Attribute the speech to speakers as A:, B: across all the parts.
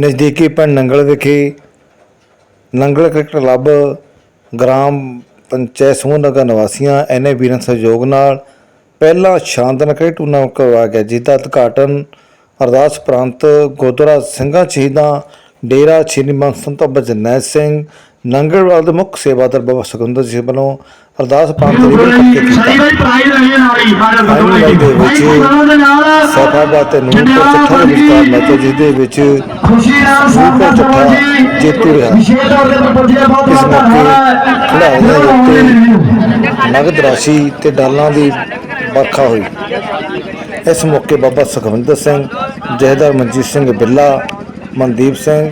A: ਨਜ਼ਦੀਕੀ ਪਿੰਡ ਨੰਗਲ ਵਿਖੇ ਨੰਗਲ ਕ੍ਰਿਕਟ ਕਲੱਬ, ਗ੍ਰਾਮ ਪੰਚਾਇਤ ਸਮੂਹ ਨਗਰ ਨਿਵਾਸੀਆਂ, ਐਨੇ ਵੀਰਾਂ ਸਹਿਯੋਗ ਨਾਲ ਪਹਿਲਾ ਸ਼ਾਨਦਾਰ ਕ੍ਰਿਕਟ ਟੂਰਨਾਮੈਂਟ ਕਰਵਾਇਆ ਗਿਆ, ਜਿਸ ਦਾ ਉਦਘਾਟਨ ਅਰਦਾਸ ਪ੍ਰਾਂਤ ਗੁਰਦੁਆਰਾ ਸਿੰਘਾਂ ਸ਼ਹੀਦਾਂ ਡੇਰਾ ਸ਼੍ਰੀ ਮੰਤ ਸੰਤ ਬਾਬਾ ਜਰਨੈਲ ਸਿੰਘ ਨੰਗਲਵਾਲ ਦੇ ਮੁੱਖ ਸੇਵਾਦਾਰ ਬਾਬਾ ਸੁਖਿੰਦਰ ਸਿੰਘ ਵੱਲੋਂ ਅਰਦਾਸ ਪ੍ਰਾਂਤ ਦੀ ਪੱਕੇ ਕੀਤਾ।
B: ਸਹੀ ਬਾਈ ਪ੍ਰਾਈਜ਼ ਰਹੇ ਨਾਲੀ ਮਾਰਨ
A: ਫਾਈਨਲ ਦੇ ਵਿੱਚ
B: ਦੇ ਨਾਲ
A: ਸਫਾਬਾ ਤੇ ਤੋਂ ਚੱਠਾ ਦੇ ਜਿਸ ਵਿੱਚ
B: ਖੁਸ਼ੀ ਨਾਲ ਸਭ ਦਾ ਜੀ।
A: ਜੇਤੂ ਰਿਹਾ।
B: ਵਿਸ਼ੇਸ਼ ਤੌਰ ਤੇ ਪਹੁੰਚਿਆ ਬਹੁਤ ਬਹੁਤ ਧੰਨਵਾਦ
A: ਨਗਦ ਰਾਸ਼ੀ ਤੇ ਡਾਲਾਂ ਦੀ ਵਰਖਾ ਹੋਈ। ਇਸ ਮੌਕੇ ਬਾਬਾ ਸੁਖਵਿੰਦਰ ਸਿੰਘ ਜਹਦਰ ਮਨਜੀਤ ਸਿੰਘ ਬਿੱਲਾ ਮਨਦੀਪ ਸਿੰਘ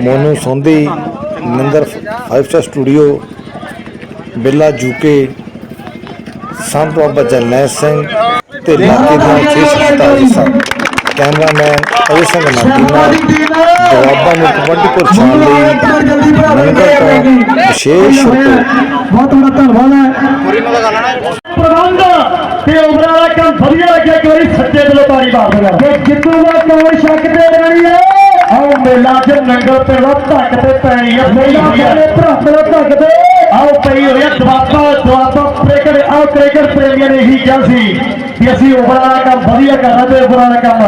A: ਮੋਨੂ ਸੋਂਦੀ ਨਿੰਦਰ 5 ਸਟਾਰ ਸਟੂਡੀਓ ਬਿੱਲਾ ਜੂਕੇ ਸੰਤ ਬਾਬਾ ਜਰਨੈਲ ਸਿੰਘ ਤੇ ਇਲਾਕੇ ਦੀਆਂ ਵਿਸ਼ੇਸ਼ ਖਿਡਾਰੀਆਂ ਕੈਮਰਾਮੈਨ ਅਜੇ ਸਿੰਘ ਨਾਗੀਨਾ ਜਵਾਬਾਂ ਨੂੰ ਕਬੱਡੀਪੁਰ ਛਾਣ ਲਈ ਨੰਗਲ ਤੋਂ ਵਿਸ਼ੇਸ਼
B: ਬਹੁਤ ਬੜਾ ਧੰਨਵਾਦ ਹੈ। ਪ੍ਰਬੰਧ ਤੇ ਉਮਰਾਂ ਦਾ ਕੰਮ ਵਧੀਆ ਲੱਗਿਆ ਕਿ ਵਾਰੀ ਸੱਚੇ ਦਿਲੋਂ ਤਾੜੀ ਮਾਰ ਦੇਣਾ ਕਿ ਜਿੱਤੂਗਾ ਕੋਈ ਸ਼ੱਕ ਤੇ ਨਹੀਂ ਹੈ। ਆਓ ਮੇਲਾ ਚ ਨੰਗਲ ਤੇ ਰੋ ਧੱਕ ਤੇ ਪੈਣੀ ਹੈ ਮੇਲਾ ਮੇਰੇ ਭਰਾਤ ਦੇ ਧੱਕ ਤੇ। ਆਓ ਪਈ ਹੋਇਆ ਦਵਾਬਾ ਦਵਾਬਾ ਕ੍ਰਿਕਟ, ਆਓ ਕ੍ਰਿਕਟ ਪ੍ਰੇਮੀਆਂ ਨੇ ਇਹੀ ਕਿਹਾ ਸੀ ਕਿ ਅਸੀਂ ਉਮਰਾਂ ਕੰਮ, ਵਧੀਆ ਕਰਨਾ ਤੇ ਉਮਰਾਂ ਦਾ ਕੰਮ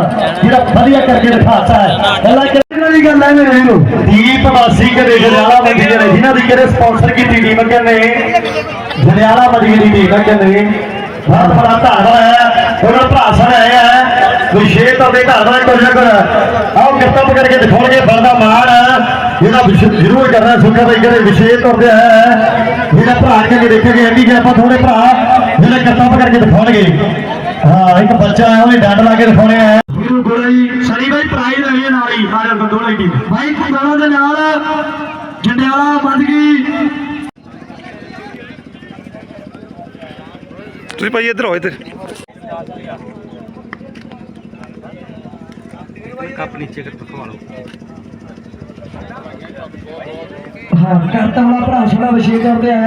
B: ਜਿਹੜਾ ਵਧੀਆ ਕਰਕੇ ਦਿਖਾਤਾ ਹੈ। ਪਹਿਲਾਂ ਕਿਹੜੀ ਦੀ ਗੱਲ ਹੈ ਮੇਰੇ ਨੂੰ ਦੀਪ ਵਾਸੀ ਕਦੇ ਜਲਾਲਾ ਮੰਡੀ ਦੇ ਜਿਨ੍ਹਾਂ ਦੀ ਕਿਹੜੇ ਸਪਾਂਸਰ ਕੀਤੀ ਟੀਮ ਕਹਿੰਦੇ ਜਲਿਆਲਾ ਮੰਡੀ ਦੀ ਟੀਮ ਕਹਿੰਦੇ ਬਹੁਤ ਬੜਾ ਧੰਨਵਾਦ ਹੈ, ਉਹਨਾਂ ਭਰਾ ਸਰ ਆਏ ਹੈ ਵਿਸ਼ੇਸ਼ ਤੌਰ ਤੇ ਧੰਨਵਾਦ ਕਰ ਆਓ ਕਿਰਤਬ ਕਰਕੇ ਦਿਖਾਉਣਗੇ ਬਰਦਾ ਮਾਣ ਜਿਹੜਾ ਵਿਸ਼ੇ- ਜ਼ਰੂਰ ਕਰਨਾ ਸੁੱਖਾ ਬਾਈ ਕਹਿੰਦੇ ਵਿਸ਼ੇਸ਼ ਤੌਰ ਤੇ ਹੈ। ਜਿਹੜਾ ਭਰਾ ਕੇ ਦੇਖਾਂਗੇ ਐਂਡੀ ਕਿ ਆਪਾਂ ਥੋੜੇ ਭਰਾ ਜਿਹੜਾ ਕਿਰਤਬ ਕਰਕੇ ਦਿਖਾਉਣਗੇ। ਹਾਂ ਇੱਕ ਬੱਚਾ ਹੈ ਉਹਨੇ ਡੰਡ ਲਾ ਕੇ ਦਿਖਾਉਣੇ ਆ। ਗੁਰੂ ਗੋਰਾਈ ਸਨੀ ਬਾਈ ਪ੍ਰਾਈਜ਼ ਰਹੇ ਨਾਲ ਹੀ ਮਾਰੇ ਬੰਦੋਲਾ ਟੀਮ। ਬਾਈ ਕੁਦਾਣਾ ਦੇ ਨਾਲ ਜੰਡਿਆਲਾ ਬੰਦ ਗਈ।
A: ਤੁਸੀਂ ਭਾਈ ਇੱਧਰ ਆਓ ਇੱਧਰ।
C: ਕੱਪ ਨੀਚੇ ਕਰ ਦਿਖਵਾ ਲਓ।
B: ਹਾਂ, ਕਰਤਾ ਵਾਲਾ ਭਰਾ ਸਾਡਾ ਵਿਸ਼ੇਸ਼ ਕਰਦੇ ਆ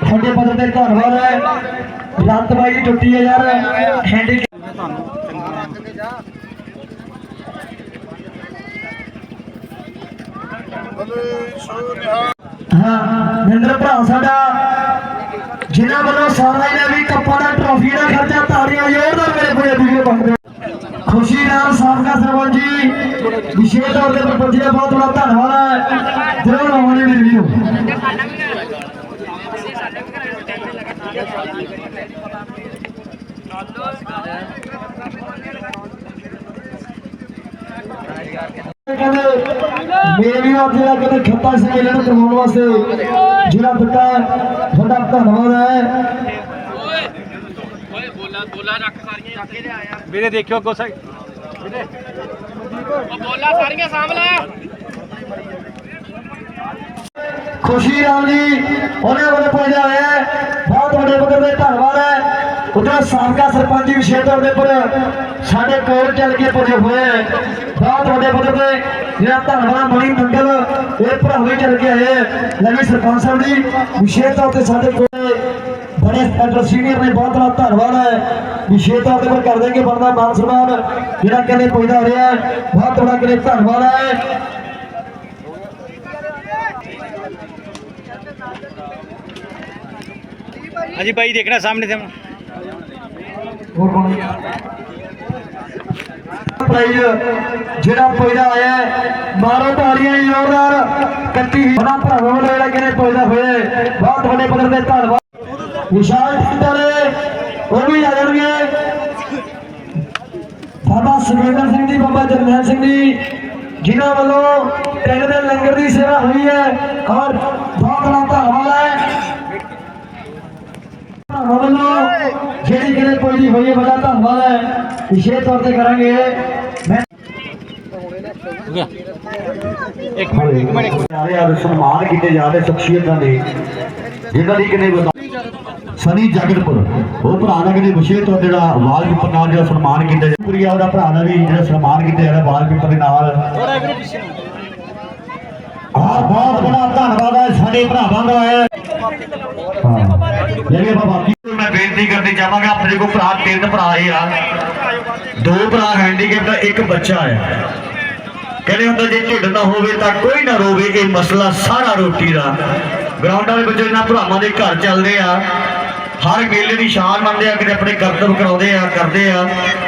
B: ਸਾਡੇ ਪਦਰ ਤੇ ਧੰਨਵਾਦ ਹੈ। ਲੱਤ ਬਾਈ ਦੀ ਟੁੱਟੀ ਹੈ ਯਾਰ ਹੈਂਡੀ ਹਾਂ ਨਿੰਦਰ ਭਰਾ ਸਾਡਾ, ਜਿਨ੍ਹਾਂ ਵੱਲੋਂ ਸਾਰਾ ਇਹਨਾਂ ਵੀ ਕੱਪਾਂ ਦਾ, ਟਰੋਫੀ ਦਾ ਖਰਚਾ ਤਾੜੀਆਂ ਜ਼ੋਰਦਾਰ ਮੇਰੇ ਪੂਰੇ ਵੀਡੀਓ ਬਣਦੇ ਖੁਸ਼ੀ ਨਾਲ ਸਾਬਕਾ ਸਰਪੰਚ ਜੀ, ਵਿਸ਼ੇਸ਼ ਤੌਰ ਤੇ ਪ੍ਰਪੰਚ ਦਾ ਬਹੁਤ ਬੜਾ ਧੰਨਵਾਦ ਹੈ। ਜਰੂਰ ਆਉਣੇ ਮੇਰੇ ਵੀਰੋ ਕਹਿੰਦੇ ਮੇਰੇ ਜਿਹੜਾ ਕਹਿੰਦੇ ਖੱਤਾ ਸੀ ਇਹਨਾਂ ਨੂੰ ਕਰਵਾਉਣ ਵਾਸਤੇ ਜਿਹੜਾ ਦਿੱਤਾ ਤੁਹਾਡਾ ਧੰਨਵਾਦ ਹੈ।
C: ਵੀਰੇ ਦੇਖਿਓ ਅੱਗੋਂ ਸਾਈਡ
B: ਖੁਸ਼ੀ ਰਾਮ ਜੀ ਉਹਨਾਂ ਵੱਲੋਂ ਪਹੁੰਚਿਆ ਹੋਇਆ ਹੈ ਬਹੁਤ ਵੱਡੇ ਪੱਧਰ ਤੇ ਧੰਨਵਾਦ ਹੈ ਉਧਰ ਸਾਬਕਾ ਸਰਪੰਚ ਜੀ ਵਿਸ਼ੇਸ਼ ਤੌਰ ਦੇ ਉੱਪਰ ਸਾਡੇ ਕੋਲ ਚੱਲ ਕੇ ਪੁੱਜੇ ਹੋਏ ਹੈ ਬਹੁਤ ਵੱਡੇ ਪੱਧਰ ਤੇ ਜਿਹੜਾ ਧੰਨਵਾਦ ਮਣੀ ਮੰਗਲ ਇਹ ਭਰਾਵੇ ਚੱਲ ਕੇ ਆਏ ਹੈ। ਲਵੀ ਸਰਪੰਚ ਸਾਹਿਬ ਜੀ ਵਿਸ਼ੇਸ਼ ਤੌਰ ਤੇ ਸਾਡੇ ਕੋਲ ਬੜੇ ਸੈਂਟਰ ਸੀਨੀਅਰ ਨੇ ਬਹੁਤ ਬਹੁਤ ਧੰਨਵਾਦ ਹੈ ਵਿਸ਼ੇਸ਼ ਤੌਰ ਤੇ ਪਰ ਕਰ ਦੇਗੇ ਬਣਦਾ ਮਾਨ ਸਨਮਾਨ ਜਿਹੜਾ ਕਹਿੰਦੇ ਪੁੱਜਦਾ ਹੋ ਰਿਹਾ ਹੈ ਬਹੁਤ ਬੜਾ ਕਹਿੰਦੇ ਧੰਨਵਾਦ ਹੈ
C: ਹਾਂਜੀ ਬਾਈ ਦੇਖਣਾ ਸਾਹਮਣੇ ਤੇ
B: ਹੋਰ ਕੌਣ ਪ੍ਰਾਈਜ਼ ਜਿਹੜਾ ਪੈਦਾ ਹੋਇਆ ਹੈ, ਮਾਰੋ ਤਾਲੀਆਂ ਜ਼ੋਰਦਾਰ ਕੱਤੀ ਬਣਾ ਭਰਾਵਾਂ ਵੱਲੋਂ ਜਿਹੜਾ ਕਿਨੇ ਪੈਦਾ ਹੋਇਆ ਹੈ, ਬਹੁਤ ਵੱਡੇ ਪੱਧਰ ਤੇ ਧੰਨਵਾਦ ਵਿਸ਼ਾਲ ਟਿੰਡਲੇ ਉਹ ਵੀ ਆ ਜਾਣਗੇ ਬਾਬਾ ਸੁਖਵਿੰਦਰ ਸਿੰਘ ਜੀ ਬਾਬਾ ਜਰਨੈਲ ਸਿੰਘ ਜੀ ਜਿਨ੍ਹਾਂ ਵੱਲੋਂ ਪਿੰਡ ਦੇ ਲੰਗਰ ਦੀ ਸੇਵਾ ਹੋਈ ਹੈ ਔਰ ਬਹੁਤ ਬੜਾ ਧੰਨਵਾਦ ਹੈ ਭਰਾਵਾਂ ਵੱਲੋਂ ਜਿਹੜੀ ਕਿਨੇ ਕੋਈ ਦੀ ਹੋਈ ਹੈ ਬੜਾ ਧੰਨਵਾਦ ਹੈ ਵਿਸ਼ੇਸ਼ ਤੌਰ ਤੇ ਕਰਾਂਗੇ ਮੈਂ
C: ਇੱਕ ਮਿੰਟ ਇੱਕ ਮਿੰਟ ਇੱਕ ਮਿੰਟ
B: ਜਾ ਰਹੇ ਆ ਸਨਮਾਨ ਕੀਤੇ ਜਾ ਰਹੇ ਸ਼ਖਸੀਅਤਾਂ ਦੇ ਜਿਨ੍ਹਾਂ ਦੀ ਕਿਨੇ ਸਨੀ ਜਗਤਪੁਰ। ਉਹ ਭਰਾ ਦਾ ਕਹਿੰਦੇ ਵਿਸ਼ੇ ਤੋਂ ਤੇ ਜਿਹੜਾ ਵਾਲਪੇਪਰ ਨਾਲ ਜਿਹੜਾ ਸਨਮਾਨ ਕੀਤਾ ਜਾ ਪੂਰੀ ਉਹਦਾ ਭਰਾ ਦਾ ਵੀ ਜਿਹੜਾ ਸਨਮਾਨ ਕੀਤਾ ਜਾ ਰਿਹਾ ਵਾਲਪੇਪਰ ਦੇ ਨਾਲ। ਆ ਬਹੁਤ ਬੜਾ ਧੰਨਵਾਦ ਹੈ ਸਾਡੇ ਭਰਾਵਾਂ ਦਾ ਹੈ। ਜਿਹੜੇ ਬਾਕੀ ਮੈਂ ਬੇਨਤੀ ਕਰਨੀ ਚਾਹਾਂਗਾ, ਆਪਣੇ ਕੋਲ ਭਰਾ, ਤਿੰਨ ਭਰਾ ਹੀ ਆ। ਦੋ ਭਰਾ ਹੈਂਡੀਕੈਪ ਦਾ ਇੱਕ ਬੱਚਾ ਹੈ।
C: ਕਹਿੰਦੇ ਹੁੰਦਾ ਜੇ ਢਿੱਡ ਨਾ ਹੋਵੇ ਤਾਂ ਕੋਈ ਨਾ ਰੋਵੇ, ਇਹ ਮਸਲਾ ਸਾਰਾ ਰੋਟੀ ਦਾ। ਗਰਾਊਂਡਾਂ ਦੇ ਵਿੱਚ ਇਹਨਾਂ ਭਰਾਵਾਂ ਦੇ ਘਰ ਚੱਲਦੇ ਆ। ਹਰ ਵੇਲੇ ਦੀ ਸ਼ਾਨ ਮੰਨਦੇ ਆ ਕਿ ਆਪਣੇ ਕਰਤੱਵ ਕਰਾਉਂਦੇ ਆ, ਕਰਦੇ ਆ।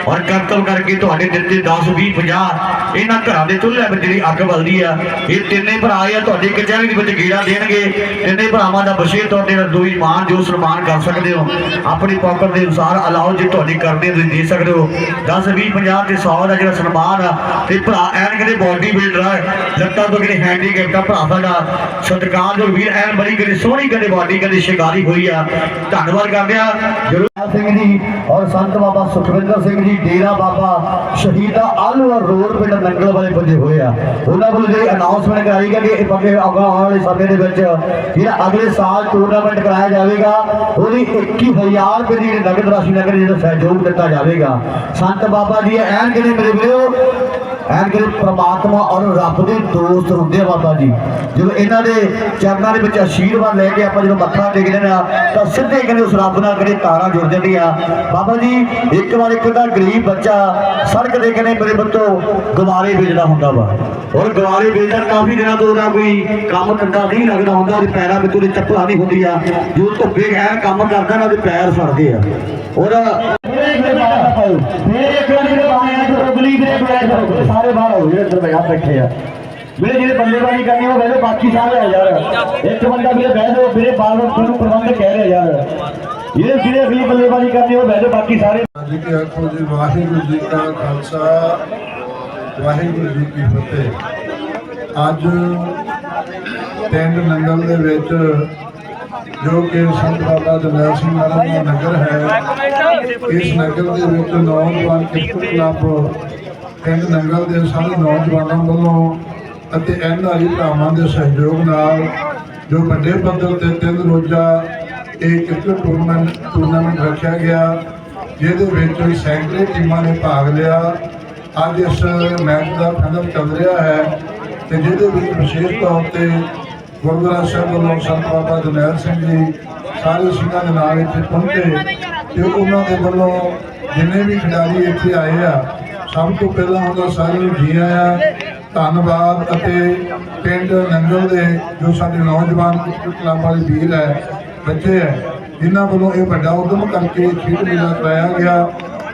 C: ਔਰ ਕਰਤੱਵ ਕਰਕੇ ਤੁਹਾਡੇ ਦਿਲ 10 20 50 ਇਹਨਾਂ ਘਰਾਂ ਦੇ ਚੁੱਲ੍ਹੇ ਵਿੱਚ ਜਿਹੜੀ ਅੱਗ ਬਲਦੀ ਆ, ਇਹ ਤਿੰਨੇ ਭਰਾ ਆ ਤੁਹਾਡੀ ਕਚਹਿਰੀ ਦੇ ਵਿੱਚ ਗੀੜਾ ਦੇਣਗੇ। ਤਿੰਨੇ ਭਰਾਵਾਂ ਦਾ ਬਸ਼ੀਰ ਤੁਹਾਡੇ ਨਾਲ ਦੋਈ ਮਾਨ ਜੋ ਸਨਮਾਨ ਕਰ ਸਕਦੇ ਹੋ। ਆਪਣੀ ਪੌਕਟ ਦੇ ਅਨੁਸਾਰ ਅਲਾਓ ਜੇ ਤੁਹਾਡੇ ਕਰਦੇ ਤੁਸੀਂ ਦੇ ਸਕਦੇ ਹੋ। 10 20 50 ਤੇ 100 ਦਾ ਜਿਹੜਾ ਸਨਮਾਨ ਆ, ਤੇ ਭਰਾ ਐਨ ਕਹਿੰਦੇ ਬਾਡੀ ਬਿਲਡਰ ਆ, ਲੱਤਾਂ ਤੋਂ ਕਿਤੇ ਹੈਂਡੀਕੈਪ ਆ, ਭਰਾ ਸਾਡਾ ਸਤਿਕਾਰ ਜੋ ਵੀਰ ਐਨ ਬੜੀ ਕਿਤੇ ਸੋਹਣੀ ਕਹਿੰਦੇ ਬਾਡੀ ਕਹਿੰਦੇ ਸ਼ਿਕਾਰੀ ਹੋਈ ਆ। ਧੰਨਵਾਦ ਕਰਦੇ ਆ ਗੁਰੂ ਸਿੰਘ ਜੀ ਔਰ ਸੰਤ ਬਾਬਾ ਸੁਖਵਿੰਦਰ ਸਿੰਘ ਜੀ, ਡੇਰਾ ਬਾਬਾ ਸ਼ਹੀਦਾ ਆਲੂਆ ਰੋਡ ਪਿੰਡ ਨੰਗਲ ਵਾਲੇ ਪੁੱਜੇ ਹੋਏ ਆ। ਉਹਨਾਂ ਵੱਲੋਂ ਜਿਹੜੀ ਅਨਾਉਂਸਮੈਂਟ ਕਰਾਈ ਗਈ ਕਿ ਇਹ ਅੱਗੇ ਆਉਣ ਵਾਲੇ ਸਮੇਂ ਦੇ ਵਿੱਚ ਜਿਹੜਾ ਅਗਲੇ ਸਾਲ ਟੂਰਨਾਮੈਂਟ ਕਰਾਇਆ ਜਾਵੇਗਾ, ਉਹਦੀ 21000 ਰੁਪਏ ਦੀ ਜਿਹੜੀ ਨਗਦ ਰਾਸ਼ੀ ਨਗਰ ਜਿਹੜਾ ਸਹਿਯੋਗ ਦਿੱਤਾ ਜਾਵੇਗਾ। ਸੰਤ ਬਾਬਾ ਜੀ, ਐਨ ਕਿਹੜੇ ਮੇਰੇ ਵੀਰੋ, ਐਨ ਕਿ ਪ੍ਰਮਾਤਮਾ ਔਰ ਰੱਬ ਦੇ ਦੋਸਤ ਹੁੰਦੇ ਆ ਬਾਬਾ ਜੀ। ਜਦੋਂ ਇਹਨਾਂ ਦੇ ਚਰਨਾਂ ਦੇ ਵਿੱਚ ਆਸ਼ੀਰਵਾਦ ਲੈ ਕੇ ਆਪਾਂ ਜਦੋਂ ਮੱਥਾ ਟੇਕਦੇ ਆ ਤਾਂ ਸਿੱਧੇ ਕਹਿੰਦੇ ਉਸ ਰੱਬ ਨਾਲ ਕਹਿੰਦੇ ਤਾਰਾਂ ਜੁੜਦੇ ਜੁੜ ਜਾਂਦੀਆਂ ਬਾਬਾ ਜੀ, ਇੱਕ ਵਾਰ ਇੱਕ ਦਾ ਗਰੀਬ ਬੱਚਾ ਸੜਕ ਦੇ ਕਹਿੰਦੇ ਮੇਰੇ ਬੱਤੋ ਗਵਾਰੇ ਵੇਚਦਾ ਹੁੰਦਾ ਵਾ। ਔਰ ਗਵਾਰੇ ਵੇਚਦਾ ਕਾਫੀ ਦਿਨਾਂ ਤੋਂ ਉਹਦਾ ਕੋਈ ਕੰਮ ਧੰਦਾ ਨਹੀਂ ਲੱਗਦਾ ਹੁੰਦਾ, ਉਹਦੇ ਪੈਰਾਂ ਵਿੱਚ ਉਹਦੇ ਚੱਪਲਾਂ ਨਹੀਂ ਹੁੰਦੀਆਂ ਜੋ ਧੁੱਪੇ ਹੈ, ਕੰਮ ਕਰਦਾ ਨਾ, ਉਹਦੇ ਪੈਰ ਸੜਦੇ ਆ। ਉਹਦਾ ਮੇਰੇ ਇੱਕ ਵਾਰ ਜਿਹੜੇ ਬਾਹਰ ਆ ਜੋ ਉਗਲੀ ਦੇ ਬੈਠ ਸਾਰੇ ਬਾਹਰ ਹੋ ਗਏ, ਇੱਧਰ ਬੈਠੇ ਆ। ਮੇਰੇ ਜਿਹੜੇ ਬੰਦੇਬਾਜ਼ੀ ਕਰਨੀ ਉਹ ਵੈਸੇ ਬਾਕੀ ਸਾਰੇ ਆ ਯਾਰ। ਇੱਕ ਬੰਦਾ ਵੀਰੇ ਬਹਿ ਜਾਓ, ਵੀਰੇ ਬਾਰ ਬਾਰ ਪ੍ਰਬੰਧ ਕਹਿ ਰਿਹਾ ਯਾਰ। ਜਿਹੜੇ ਜਿਹੜੇ ਅਗਲੀ ਬੰਦੇਬਾਜ਼ੀ ਕਰਨੀ ਉਹ ਬਾਕੀ ਸਾਰੇ।
D: ਜੀ ਕੀ ਆਖੋ ਜੀ, ਵਾਹਿਗੁਰੂ ਜੀ ਕਾ ਖਾਲਸਾ ਵਾਹਿਗੁਰੂ ਜੀ ਕੀ ਫਤਿਹ। ਅੱਜ ਪਿੰਡ ਨੰਗਲ ਦੇ ਵਿੱਚ ਜੋ ਕਿ ਸੰਤ ਬਾਬਾ ਦਲਿਆ ਸਿੰਘ ਮਹਾਰਾਜ ਦਾ ਨਗਰ ਹੈ, ਇਸ ਨਗਰ ਦੇ ਵਿੱਚ ਨੌਜਵਾਨ ਕਿਰਤ ਕਲੱਬ ਪਿੰਡ ਨੰਗਲ ਦੇ ਸਾਰੇ ਨੌਜਵਾਨਾਂ ਵੱਲੋਂ ਅਤੇ ਐਨ ਆਰੀ ਭਰਾਵਾਂ ਦੇ ਸਹਿਯੋਗ ਨਾਲ ਜੋ ਵੱਡੇ ਪੱਧਰ ਤੇ ਤਿੰਨ ਰੋਜ਼ਾ ਇਹ ਕ੍ਰਿਕਟ ਟੂਰਨਾਮੈਂਟ ਟੂਰਨਾਮੈਂਟ ਰੱਖਿਆ ਗਿਆ। ਜਿਹਦੇ ਵਿੱਚ ਸੈਂਕੜੇ ਟੀਮਾਂ ਨੇ ਭਾਗ ਲਿਆ। ਅੱਜ ਇਸ ਮੈਚ ਦਾ ਫਾਈਨਲ ਚੱਲ ਰਿਹਾ ਹੈ ਤੇ ਜਿਹਦੇ ਵਿੱਚ ਵਿਸ਼ੇਸ਼ ਤੌਰ ਤੇ ਗੁਰਦੁਆਰਾ ਸਾਹਿਬ ਵੱਲੋਂ ਸੰਤ ਬਾਬਾ ਜਰਨੈਲ ਸਿੰਘ ਜੀ ਸਾਰੇ ਸਿੰਘਾਂ ਦੇ ਨਾਲ ਇੱਥੇ ਪਹੁੰਚੇ ਤੇ ਉਹਨਾਂ ਦੇ ਵੱਲੋਂ ਜਿੰਨੇ ਵੀ ਖਿਡਾਰੀ ਇੱਥੇ ਆਏ ਆ, ਸਭ ਤੋਂ ਪਹਿਲਾਂ ਉਹਨਾਂ ਸਾਰਿਆਂ ਨੂੰ ਜੀ ਆਇਆਂ। ਧੰਨਵਾਦ ਅਤੇ ਪਿੰਡ ਨੰਗਲ ਦੇ ਜੋ ਸਾਡੇ ਨੌਜਵਾਨ ਕ੍ਰਿਕਟ ਕਲੱਬ ਵਾਲੇ ਵੀਰ ਹੈ ਬੱਚੇ ਹੈ ਜਿਨ੍ਹਾਂ ਵੱਲੋਂ ਇਹ ਵੱਡਾ ਉਦਮ ਕਰਕੇ ਖੇਡ ਮੇਲਾ ਕਰਾਇਆ ਗਿਆ,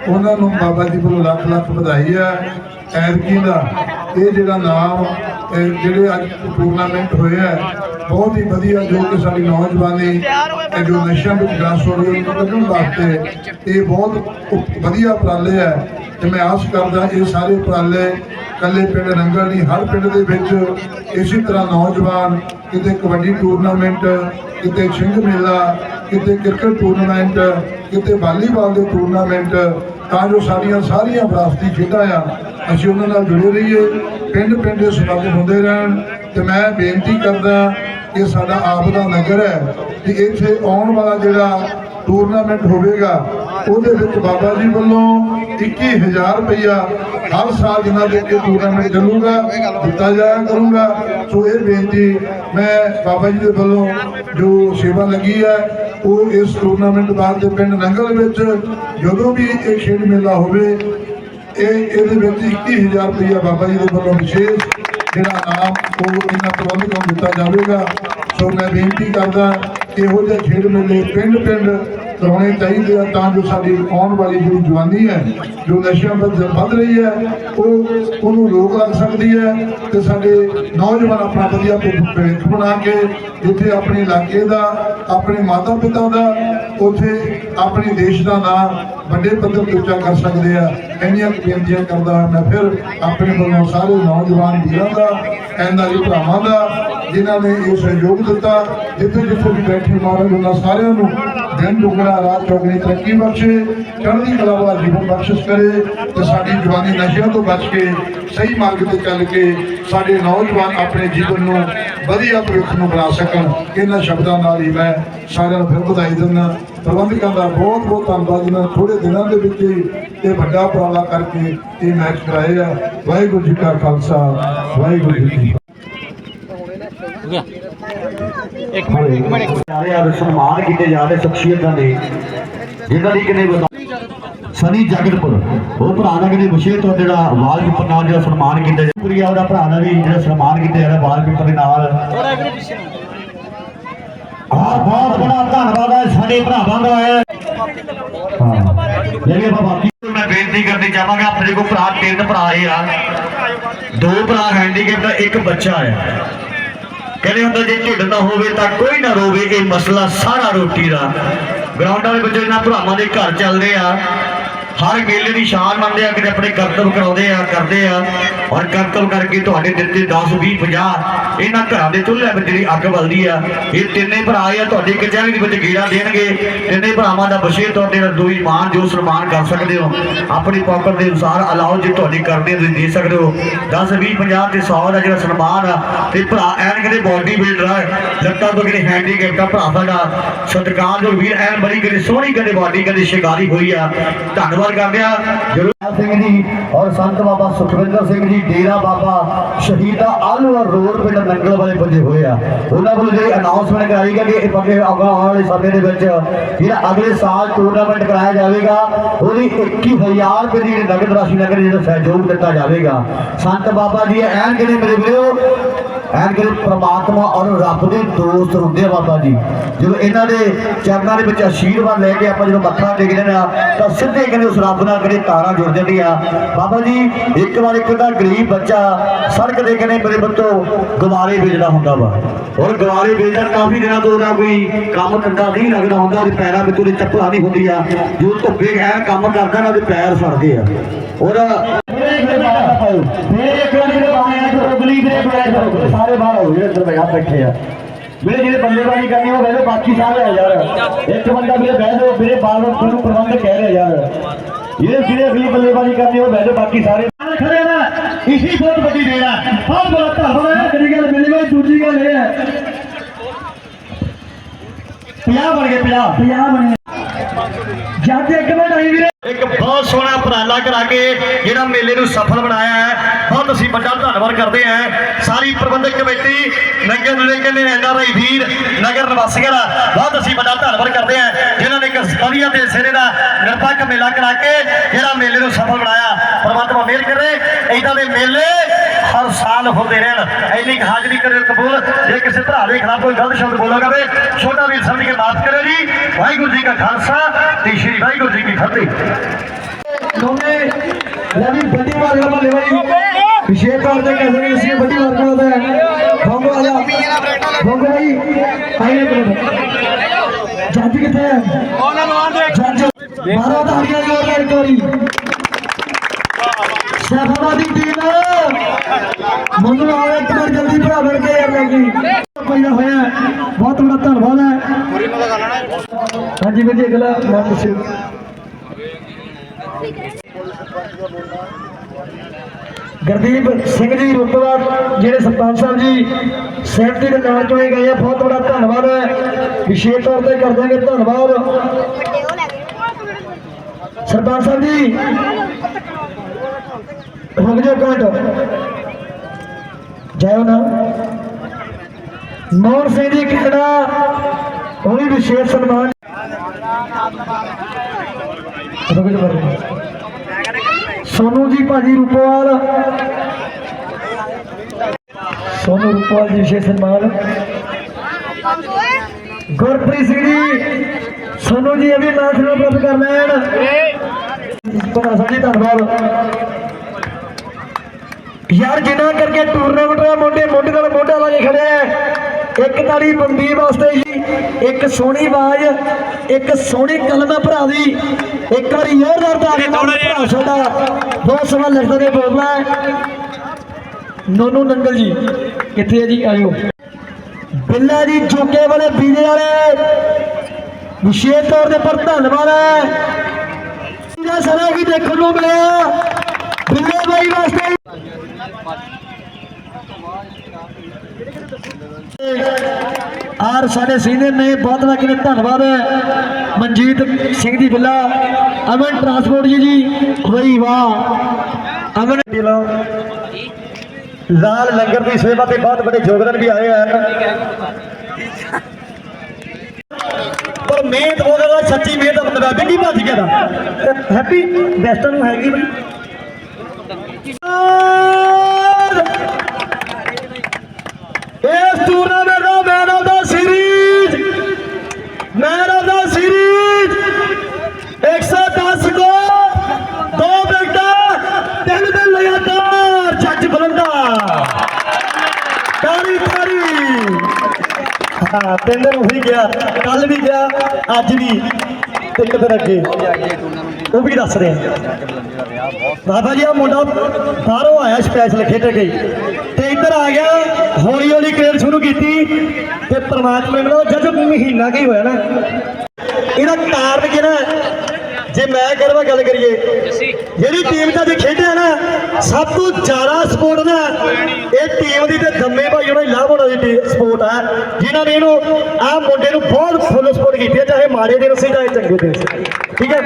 D: ਉਹਨਾਂ ਨੂੰ ਬਾਬਾ ਜੀ ਵੱਲੋਂ ਲੱਖ ਲੱਖ ਵਧਾਈ ਹੈ। ਐਤਕੀ ਦਾ ਇਹ ਜਿਹੜਾ ਨਾਮ ਜਿਹੜੇ ਅੱਜ ਟੂਰਨਾਮੈਂਟ ਹੋਇਆ ਹੈ, ਬਹੁਤ ਹੀ ਵਧੀਆ ਜੋ ਕਿ ਸਾਡੀ ਨੌਜਵਾਨੀ ਇਹ ਜੋ ਨਸ਼ਿਆਂ ਵਿੱਚ ਗ੍ਰਸਤ ਹੋ ਰਹੀ ਹੈ ਕੱਢਣ ਵਾਸਤੇ ਇਹ ਬਹੁਤ ਵਧੀਆ ਉਪਰਾਲੇ ਹੈ ਤੇ ਮੈਂ ਆਸ ਕਰਦਾ ਇਹ ਸਾਰੇ ਉਪਰਾਲੇ ਕੱਲੇ ਪਿੰਡ ਨੰਗਲ ਨਹੀਂ ਹਰ ਪਿੰਡ ਦੇ ਵਿੱਚ ਇਸੇ ਤਰ੍ਹਾਂ ਨੌਜਵਾਨ ਕਿਤੇ ਕਬੱਡੀ ਟੂਰਨਾਮੈਂਟ ਕਿਤੇ ਛਿੰਝ ਮੇਲਾ ਕਿਤੇ ਕ੍ਰਿਕਟ ਟੂਰਨਾਮੈਂਟ ਕਿਤੇ ਵਾਲੀਬਾਲ ਦੇ ਟੂਰਨਾਮੈਂਟ ਤਾਂ ਜੋ ਸਾਡੀਆਂ ਸਾਰੀਆਂ ਵਿਰਾਸਤੀ ਖੇਡਾਂ ਆ ਅਸੀਂ ਉਹਨਾਂ ਨਾਲ ਜੁੜੇ ਰਹੀਏ। ਪਿੰਡ ਪਿੰਡ ਦੇ ਸਬੰਧ ਹੁੰਦੇ ਰਹਿਣ ਤੇ ਮੈਂ ਬੇਨਤੀ ਕਰਦਾ ਕਿ ਸਾਡਾ ਆਪ ਦਾ ਨਗਰ ਹੈ ਕਿ ਇੱਥੇ ਆਉਣ ਵਾਲਾ ਜਿਹੜਾ ਟੂਰਨਾਮੈਂਟ ਹੋਵੇਗਾ, ਉਹਦੇ ਵਿੱਚ ਬਾਬਾ ਜੀ ਵੱਲੋਂ 21000 ਰੁਪਇਆ ਹਰ ਸਾਲ ਜਿਨ੍ਹਾਂ ਦੇ ਇਹ ਟੂਰਨਾਮੈਂਟ ਚੱਲੂਗਾ, ਦਿੱਤਾ ਜਾਇਆ ਕਰੂੰਗਾ। ਸੋ ਇਹ ਬੇਨਤੀ ਮੈਂ ਬਾਬਾ ਜੀ ਦੇ ਵੱਲੋਂ ਜੋ ਸੇਵਾ ਲੱਗੀ ਹੈ, ਉਹ ਇਸ ਟੂਰਨਾਮੈਂਟ ਬਾਅਦ ਦੇ ਪਿੰਡ ਨੰਗਲ ਵਿੱਚ ਜਦੋਂ ਵੀ ਇਹ ਖੇਡ ਮੇਲਾ ਹੋਵੇ ਇਹ ਇਹਦੇ ਵਿੱਚ 21000 ਰੁਪਇਆ ਬਾਬਾ ਜੀ ਦੇ ਵੱਲੋਂ ਵਿਸ਼ੇਸ਼ ਜਿਹੜਾ ਨਾਮ ਉਹ ਇਹਨਾਂ ਪ੍ਰਬੰਧਕਾਂ ਨੂੰ ਦਿੱਤਾ ਜਾਵੇਗਾ। ਸੋ ਮੈਂ ਬੇਨਤੀ ਕਰਦਾ ਕਿ ਇਹੋ ਜਿਹੇ ਖੇਡ ਮੇਲੇ ਪਿੰਡ ਪਿੰਡ ਕਰਾਉਣੇ ਚਾਹੀਦੇ ਆ ਤਾਂ ਜੋ ਸਾਡੀ ਆਉਣ ਵਾਲੀ ਜਿਹੜੀ ਜਵਾਨੀ ਹੈ, ਜੋ ਨਸ਼ਿਆਂ ਵੱਲ ਵੱਧ ਰਹੀ ਹੈ, ਉਹ ਉਹਨੂੰ ਰੋਕ ਲੱਗ ਸਕਦੀ ਹੈ ਤੇ ਸਾਡੇ ਨੌਜਵਾਨ ਆਪਣਾ ਵਧੀਆ ਭਵਿੱਖ ਬਣਾ ਕੇ ਜਿੱਥੇ ਆਪਣੇ ਇਲਾਕੇ ਦਾ, ਆਪਣੇ ਮਾਤਾ ਪਿਤਾ ਦਾ, ਉੱਥੇ ਆਪਣੇ ਦੇਸ਼ ਦਾ ਨਾਮ ਵੱਡੇ ਪੱਧਰ ਤੇ ਉੱਚਾ ਕਰ ਸਕਦੇ ਆ। ਇੰਨੀਆਂ ਬੇਨਤੀਆਂ ਕਰਦਾ ਮੈਂ ਫਿਰ ਆਪਣੇ ਵੱਲੋਂ ਸਾਰੇ ਨੌਜਵਾਨ ਵੀਰਾਂ ਦਾ, ਐਨਆਰਈ ਭਰਾਵਾਂ ਦਾ, ਜਿਨ੍ਹਾਂ ਨੇ ਇਹ ਸਹਿਯੋਗ ਦਿੱਤਾ ਜਿੱਥੇ ਜਿੱਥੇ ਵੀ ਬੈਠੇ ਮਹਾਰਾਜ ਉਹਨਾਂ ਸਾਰਿਆਂ ਨੂੰ ਦਿਨ ਦੁਗਣਾ ਰਾਤ ਚੌਗਣੀ ਤਰੱਕੀ ਬਖਸ਼ੇ ਚੜ੍ਹਦੀ ਕਲਾ ਵਾਲਾ ਜੀਵਨ ਬਖਸ਼ਿਸ਼ ਕਰੇ ਤੇ ਸਾਡੀ ਜਵਾਨੀ ਨਸ਼ਿਆਂ ਤੋਂ ਬਚ ਕੇ ਸਹੀ ਮਾਰਗ ਤੇ ਚੱਲ ਕੇ ਸਾਡੇ ਨੌਜਵਾਨ ਆਪਣੇ ਜੀਵਨ ਨੂੰ ਵਧੀਆ ਭਵਿੱਖ ਨੂੰ ਬਣਾ ਸਕਣ। ਇਹਨਾਂ ਸ਼ਬਦਾਂ ਨਾਲ ਹੀ ਮੈਂ ਸਾਰਿਆਂ ਨੂੰ ਫਿਰ ਵਧਾਈ ਦਿੰਦਾ। ਪ੍ਰਬੰਧਕਾਂ ਦਾ ਬਹੁਤ ਬਹੁਤ ਧੰਨਵਾਦ। ਜਿਨ੍ਹਾਂ ਨੇ ਥੋੜੇ ਦਿਨਾਂ ਦੇ ਵਿੱਚ ਹੀ ਇਹ ਵੱਡਾ ਉਪਰਾਲਾ ਕਰਕੇ ਇਹ ਮੈਚ ਕਰਾਏ ਆ। ਵਾਹਿਗੁਰੂ ਜੀ ਕਾ ਖਾਲਸਾ ਵਾਹਿਗੁਰੂ ਜੀ ਕੀ ਫਤਿਹ।
B: ਇੱਕ ਮਿੰਟ ਇੱਕ ਮਿੰਟ।
C: ਜਾ ਰਹੇ ਆ ਸਨਮਾਨ ਕੀਤੇ ਜਾ ਰਹੇ ਸ਼ਖਸੀਅਤਾਂ ਦੇ ਜਿਨ੍ਹਾਂ ਦੀ ਕਿਨੇ ਸਨੀ ਜਗਤਪੁਰ। ਉਹ ਭਰਾ ਦਾ ਕਿਤੇ ਵਿਸ਼ੇ ਤੋਂ ਜਿਹੜਾ ਵਾਲਪੇਪਰ ਨਾਲ ਜਿਹੜਾ ਸਨਮਾਨ ਕੀਤਾ ਜਾ ਪੂਰੀ ਉਹਦਾ ਭਰਾ ਦਾ ਵੀ ਜਿਹੜਾ ਸਨਮਾਨ ਕੀਤਾ ਜਿਹੜਾ ਵਾਲਪੇਪਰ ਦੇ ਨਾਲ। ਆ ਬਹੁਤ ਬੜਾ ਧੰਨਵਾਦ ਹੈ ਸਾਡੇ ਭਰਾਵਾਂ ਦਾ ਹੈ। ਜਿਹੜੇ ਬਾਕੀ ਮੈਂ ਬੇਨਤੀ ਕਰਨੀ ਚਾਹਾਂਗਾ ਆਪਣੇ ਕੋਲ ਭਰਾ ਤਿੰਨ ਭਰਾ ਇਹ ਆ। ਦੋ ਭਰਾ ਹੈਂਡੀਕੈਪ ਦਾ ਇੱਕ ਬੱਚਾ ਹੈ ਕਹਿੰਦੇ ਹੁੰਦਾ ਜੇ ਢਿੱਡ ਨਾ ਹੋਵੇ ਤਾਂ ਕੋਈ ਨਾ ਰੋਵੇ, ਇਹ ਮਸਲਾ ਸਾਰਾ ਰੋਟੀ ਦਾ। ਗਰਾਊਂਡਾਂ ਦੇ ਵਿੱਚ ਇਹਨਾਂ ਭਰਾਵਾਂ ਦੇ ਘਰ ਚੱਲਦੇ ਆ। ਹਰ ਮੇਲੇ ਦੀ ਸ਼ਾਨ ਮੰਨਦੇ ਆ ਕਿ ਆਪਣੇ ਕਰਤਵ ਕਰਾਉਂਦੇ ਆ, ਕਰਦੇ ਆ। ਔਰ ਕਰਤਵ ਕਰਕੇ ਤੁਹਾਡੇ ਦਿੱਤੇ 10 20 50 ਇਹਨਾਂ ਘਰਾਂ ਦੇ ਚੁੱਲ੍ਹੇ ਵਿੱਚ ਜਿਹੜੀ ਅੱਗ ਬਲਦੀ ਆ, ਇਹ ਤਿੰਨੇ ਭਰਾ ਆ, ਤੁਹਾਡੀ ਕਚਹਿਰੀ ਦੇ ਵਿੱਚ ਗੇੜਾ ਦੇਣਗੇ। ਤਿੰਨੇ ਭਰਾਵਾਂ ਦਾ ਬਸ਼ੀਰ ਤੁਹਾਡੇ ਨਾਲ ਦੋ ਇਮਾਨ ਜੋ ਸਨਮਾਨ ਕਰ ਸਕਦੇ ਹੋ। ਆਪਣੀ ਪਾਕਟ ਦੇ ਅਨੁਸਾਰ ਅਲਾਓ ਜੇ ਤੁਹਾਡੀ ਕਰਦੇ ਹੋ ਤੁਸੀਂ ਦੇ ਸਕਦੇ ਹੋ। 10 20 50 ਤੇ 100 ਦਾ ਜਿਹੜਾ ਸਨਮਾਨ ਆ, ਤੇ ਭਰਾ ਐਨ ਕਿਤੇ ਬੋਡੀ ਬਿਲਡਰ ਆ ਲੱਤਾਂ ਤੋਂ ਕਿਤੇ ਹੈਂਡੀਕੈਪ ਦਾ ਭਰਾ ਸਾਡਾ ਸਤਿਕਾਰ ਜੋ ਵੀਰ ਐਨ ਬੜੀ ਕਿਤੇ ਸੋਹਣੀ ਕਿਤੇ ਬਾਡੀ ਕਿਤੇ ਸ਼ਿਕਾਰੀ ਹੋਈ ਆ। ਧੰਨਵਾਦ ਕਰਦੇ ਆ ਜਰੂਰ ਸਿੰਘ ਜੀ ਔਰ ਸੰਤ ਬਾਬਾ ਸੁਖਵਿੰਦਰ ਸਿੰਘ ਜੀ, ਡੇਰਾ ਬਾਬਾ ਸ਼ਹੀਦਾ ਆਲੂਆ ਰੋਡ ਪਿੰਡ ਨੰਗਲ ਵਾਲੇ ਬੰਦੇ ਹੋਏ ਆ। ਉਹਨਾਂ ਵੱਲੋਂ ਜਿਹੜੀ ਅਨਾਉਂਸਮੈਂਟ ਕਰਾਈ ਗਈ ਕਿ ਇਹ ਅੱਗੇ ਆਉਣ ਵਾਲੇ ਸਮੇਂ ਦੇ ਵਿੱਚ ਜਿਹੜਾ ਅਗਲੇ ਸਾਲ ਟੂਰਨਾਮੈਂਟ ਕਰਾਇਆ ਜਾਵੇਗਾ, ਉਹਦੀ 21000 ਰੁਪਏ ਦੀ ਨਗਦ ਰਾਸ਼ੀ ਨਗਰ ਜਿਹੜਾ ਸਹਿਯੋਗ ਦਿੱਤਾ ਜਾਵੇਗਾ। ਸੰਤ ਬਾਬਾ ਜੀ, ਐਨ ਕਿਹੜੇ ਮੇਰੇ ਵੀਰੋ, ਐਨ ਕਿ ਪ੍ਰਮਾਤਮਾ ਔਰ ਰੱਬ ਦੇ ਦੋਸਤ ਹੁੰਦੇ ਆ ਬਾਬਾ ਜੀ। ਜਦੋਂ ਇਹਨਾਂ ਦੇ ਚਰਨਾਂ ਦੇ ਵਿੱਚ ਆਸ਼ੀਰਵਾਦ ਲੈ ਕੇ ਆਪਾਂ ਜਦੋਂ ਮੱਥਾ ਟੇਕਦੇ ਨੇ, ਤਾਂ ਸਿੱਧੇ ਕਹਿੰਦੇ ਉਸ ਰੱਬ ਨਾਲ ਕਿਹੜੇ ਤਾਰਾਂ ਜੁੜ ਜਾਂਦੀਆਂ? ਬਾਬਾ ਜੀ, ਇੱਕ ਵਾਰ ਇੱਕ ਦਾ ਗਰੀਬ ਬੱਚਾ ਸੜਕ ਦੇ ਕਹਿੰਦੇ ਮੇਰੇ ਬੱਤੋ ਗਵਾਰੇ ਵੇਚਦਾ ਹੁੰਦਾ ਵਾ। ਔਰ ਗਵਾਰੇ ਵੇਚਦਾ ਕਾਫੀ ਦਿਨਾਂ ਤੋਂ ਉਹਦਾ ਕੋਈ ਕੰਮ ਧੰਦਾ ਨਹੀਂ ਲੱਗਦਾ ਹੁੰਦਾ, ਉਹਦੇ ਪੈਰਾਂ ਵਿੱਚ ਉਹਦੇ ਚੱਪਲਾਂ ਨਹੀਂ ਹੁੰਦੀਆਂ। ਜੋ ਧੁੱਪੇ ਐ ਕੰਮ ਕਰਦਾ ਨਾ, ਉਹਦੇ ਪੈਰ ਸੜਦੇ ਆ। ਔਰ ਮੇਰੇ ਇੱਕ ਵਾਰ ਜਿਹੜੇ ਬਾਹਰ ਆ ਜੋ ਅਗਲੀ ਦੇ ਬੈਠ ਸਾਰੇ ਬਾਹਰ ਹੋ ਜਿਹੜੇ ਅੰਦਰ ਬੈਠੇ ਆ। ਮੇਰੇ ਜਿਹੜੇ ਬੱਲੇਬਾਜ਼ੀ ਕਰਨੀ ਉਹ ਵੈਸੇ ਬਾਕੀ ਸਾਰੇ ਆ ਯਾਰ। ਇੱਕ ਬੰਦਾ ਵੀਰੇ ਬਹਿ ਜਾਓ, ਵੀਰੇ ਬਾਹਰ ਨੂੰ ਪ੍ਰਬੰਧ ਕਹਿ ਰਿਹਾ ਯਾਰ। ਜਿਹੜੇ ਜਿਹੜੇ ਅਗਲੀ ਬੱਲੇਬਾਜ਼ੀ ਕਰਨੀ ਉਹ ਬਹਿ ਬਾਕੀ ਸਾਰੇ। ਖੜੇ ਨਾ, ਇਸੀ ਬਹੁਤ ਵੱਡੀ ਦੇਣਾ ਬਹੁਤ ਬੜਾ ਧੰਨਵਾਦ ਹੈ ਕਰੀ ਗੱਲ ਮਿਲੀ ਹੋਈ, ਦੂਜੀ ਗੱਲ ਇਹ ਹੈ। 50 ਬਣ ਗਏ 50 50 ਬਣ ਗਏ। ਜੱਜ ਇੱਕ ਮਿੰਟ ਆਈ ਵੀਰੇ। ਇੱਕ ਬਹੁਤ ਸੋਹਣਾ ਉਪਰਾਲਾ ਕਰਾ ਕੇ ਜਿਹੜਾ ਮੇਲੇ ਨੂੰ ਸਫਲ ਬਣਾਇਆ ਹੈ ਵੱਡਾ ਧੰਨਵਾਦ ਕਰਦੇ ਹਾਂ ਸਾਰੀ ਪ੍ਰਬੰਧਕ ਕਮੇਟੀ ਨਗਰ ਨਿਗਮ ਦੇ ਐਨਆਰਆਈ ਵੀਰ, ਨਗਰ ਨਿਵਾਸੀਆਂ ਦਾ ਬਹੁਤ ਅਸੀਂ ਵੱਡਾ ਧੰਨਵਾਦ ਕਰਦੇ ਹਾਂ ਜਿਨ੍ਹਾਂ ਨੇ ਇੱਕ ਵਧੀਆ ਤੇ ਸਿਰੇ ਦਾ ਨਿਰਪੱਖ ਮੇਲਾ ਕਰਾ ਕੇ ਜਿਹੜਾ ਮੇਲੇ ਨੂੰ ਸਫਲ ਬਣਾਇਆ। ਪਰਮਾਤਮਾ ਮਿਹਰ ਕਰੇ ਇਦਾਂ ਦੇ ਮੇਲੇ ਹਰ ਸਾਲ ਹੁੰਦੇ ਰਹਿਣ। ਇੰਨੀ ਕੁ ਹਾਜ਼ਰੀ ਕਰੇ ਕਬੂਲ। ਜੇ ਕਿਸੇ ਭਰਾ ਦੇ ਖਿਲਾਫ ਕੋਈ ਗਲਤ ਸ਼ਬਦ ਬੋਲੇਗਾ ਕਰੇ ਛੋਟਾ ਵੀਰ ਸਮਝ ਕੇ ਮਾਫ ਕਰੇ ਜੀ। ਵਾਹਿਗੁਰੂ ਜੀ ਕਾ ਖਾਲਸਾ ਤੇ ਸ਼੍ਰੀ ਵਾਹਿਗੁਰੂ ਜੀ ਕੀ ਫਤਿਹ। ਦੋਨੇ ਲਵੀ ਵੱਡੀ ਮਾਰਗਾ ਮੱਲੇ ਵਾਲੀ ਵਿਸ਼ੇਸ਼ ਤੌਰ ਤੇ ਕਹਿੰਦੇ ਨੇ ਅਸੀਂ ਵੱਡੀ ਮਾਰਗਾ ਦਾ ਹੈ ਬੰਗੋ ਆ ਜਾ ਬੰਗੋ ਭਾਈ ਜੱਜ ਕਿੱਥੇ ਹੈ?
B: ਉਹਨਾਂ ਨੂੰ ਆਂਦੇ
C: ਜੱਜ ਮਾਰੋ ਤਾੜੀਆਂ ਜੋਰ ਨਾਲ ਇੱਕ ਵਾਰੀ। ਸੈਫਾਬਾਦੀ ਟੀਮ ਮੈਨੂੰ ਆਵੇ ਇੱਕ ਵਾਰ ਜਲਦੀ ਭਰਾ ਬਣ ਕੇ ਯਾਰ ਲੈ ਗਈ। ਹੋਇਆ ਹੈ। ਬਹੁਤ ਬੜਾ ਧੰਨਵਾਦ ਹੈ।
B: ਪੂਰੀ ਮਗਾ
C: ਹਾਂਜੀ ਵੀਰ ਜੀ ਅਗਲਾ ਨਾਮ ਦੱਸਿਓ ਗੁਰਦੀਪ ਸਿੰਘ ਜੀ ਰੁਤਬਾ ਜਿਹੜੇ ਸਰਪੰਚ ਸਾਹਿਬ ਜੀ ਸਹਿਮਤੀ ਦੇ ਨਾਲ ਚੁਣੇ ਗਏ ਆ, ਬਹੁਤ ਬੜਾ ਧੰਨਵਾਦ ਹੈ। ਵਿਸ਼ੇਸ਼ ਤੌਰ ਤੇ ਕਰ ਦਿਆਂਗੇ ਧੰਨਵਾਦ। ਸਰਪੰਚ ਸਾਹਿਬ ਜੀ, ਰੁਕ ਜਾਓ ਇੱਕ ਮਿੰਟ। ਨਾ। ਮੋਹਨ ਸਿੰਘ ਜੀ ਖੇੜਾ ਉਹ ਵੀ ਵਿਸ਼ੇਸ਼ ਸਨਮਾਨ। ਰੁਕ ਜਾਓ। ਸੋਨੂ ਜੀ ਭਾਜੀ ਰੂਪਵਾਲ। ਸੋਨੂ ਰੂਪਵਾਲ ਜੀ ਵਿਸ਼ੇਸ਼ ਸਨਮਾਨ। ਗੁਰਪ੍ਰੀਤ ਸਿੰਘ ਜੀ, ਸੋਨੂ ਜੀ ਅਭੀ ਨਾਥ ਨੂੰ ਪ੍ਰਾਪਤ ਕਰ ਲੈਣ। ਬੜਾ ਸਾਡੀ ਧੰਨਵਾਦ। ਯਾਰ ਜਿਨ੍ਹਾਂ ਕਰਕੇ ਟੂਰਨਾਮੈਂਟ ਦਾ ਮੋਢੇ ਮੋਢੇ ਨਾਲ ਮੋਢਾ ਲਾ ਕੇ ਖੜਿਆ ਇੱਕ ਤਾੜੀ ਬੰਦੀ ਵਾਸਤੇ ਜੀ ਇੱਕ ਸੋਹਣੀ ਆਵਾਜ਼ ਇੱਕ ਸੋਹਣੀ ਕਲਮ ਭਰਾ ਦੀ। ਇੱਕ ਵਾਰੀ ਜ਼ੋਰਦਾਰ ਦਾ ਕੇ ਭਰਾ ਸਾਡਾ। ਬਹੁਤ ਸਮਾਂ ਲੱਗਦਾ ਨੇ ਬੋਲਣਾ ਨੋਨੂ ਨੰਗਲ ਜੀ ਕਿੱਥੇ ਹੈ ਜੀ? ਆਇਓ। ਬਿੱਲਾ ਜੀ ਚੋਕੇ ਵਾਲੇ ਬੀਜੇ ਵਾਲੇ। ਵਿਸ਼ੇਸ਼ ਤੌਰ ਤੇ ਪਰ ਧੰਨਵਾਦ ਹੈ ਇਹਦਾ ਸਾਰਾ ਵੀ ਦੇਖਣ ਨੂੰ ਮਿਲਿਆ ਬਿੱਲੇ ਬਾਈ ਵਾਸਤੇ ਆਰ ਸਾਡੇ ਸੀਨੀਅਰ ਨੇ ਬਹੁਤ ਬਹੁਤ ਕਿਨੇ ਧੰਨਵਾਦ ਮਨਜੀਤ ਸਿੰਘ ਦੀ ਬਿੱਲਾ, ਅਮਨ ਟਰਾਂਸਪੋਰਟ ਜੀ ਜੀ। ਹੋਈ ਵਾਹ। ਅਮਨ ਦਿਲੋਂ ਲਾਲ ਲੰਗਰ ਦੀ ਸੇਵਾ ਤੇ ਬਹੁਤ ਬੜੇ ਯੋਗਦਾਨ ਵੀ ਆਏ ਹਨ।
E: ਪਰ ਮਿਹਨਤ ਬਹੁਤ ਸੱਚੀ ਮਿਹਨਤ ਦਾ ਬੰਦਾ ਬਿੱਗੀ ਭੱਜ ਗਿਆ ਦਾ ਹੈਪੀ ਬੈਸਟ ਨੂੰ ਹੈਗੀ। ਬਈ ਇਸ tournament man of the series man of the series 110 ਗੋ ਦੋ ਵਿਕਟਾਂ ਤਿੰਨ ਦਿਨ ਲਗਾਤਾਰ ਜੱਜ ਬਲੰਦਾ ਤਾਰੀ ਤਾਰੀ। ਹਾਂ ਤਿੰਨ ਦਿਨ ਉਹੀ ਗਿਆ ਕੱਲ ਵੀ ਗਿਆ, ਅੱਜ ਵੀ। ਤੇ ਇੱਕ ਦਿਨ ਅੱਗੇ। ਉਹ ਵੀ ਦੱਸ ਰਹੇ। ਬਾਬਾ ਜੀ ਆ ਮੁੰਡਾ ਬਾਹਰੋਂ ਆਇਆ ਸਪੈਸ਼ਲ ਖੇਡ ਕੇ ਤੇ ਇੱਧਰ ਆ ਗਿਆ। ਹੌਲੀ ਹੌਲੀ ਖੇਡ ਸ਼ੁਰੂ ਕੀਤੀ ਤੇ ਪ੍ਰਮਾਤਮਾ ਨੂੰ ਜਦ ਮਹੀਨਾ ਕੀ ਹੋਇਆ ਨਾ? ਇਹਦਾ ਕਾਰਨ ਕੀ ਜੇ ਮੈਂ ਕਰਵਾ ਗੱਲ ਕਰੀਏ, ਜਿਹੜੀ ਟੀਮ ਚ ਅੱਜ ਖੇਡਿਆ ਨਾ, ਸਭ ਤੋਂ ਜ਼ਿਆਦਾ ਸਪੋਰਟ ਨਾ ਇਹ ਟੀਮ ਦੀ ਤੇ ਦੰਮੇ ਭਾਈ ਉਹਨਾਂ ਦੀ ਲਾਭ ਹੋਣਾ ਦੀ ਸਪੋਰਟ ਆ। ਜਿਨ੍ਹਾਂ ਨੇ ਇਹਨੂੰ, ਆਹ ਮੁੰਡੇ ਨੂੰ ਬਹੁਤ ਫੁੱਲ ਸਪੋਰਟ ਕੀਤੀ ਹੈ ਚਾਹੇ ਮਾੜੇ ਦਿਨ ਸੀ, ਚਾਹੇ ਚੰਗੇ ਦਿਨ ਸੀ। ਠੀਕ ਹੈ?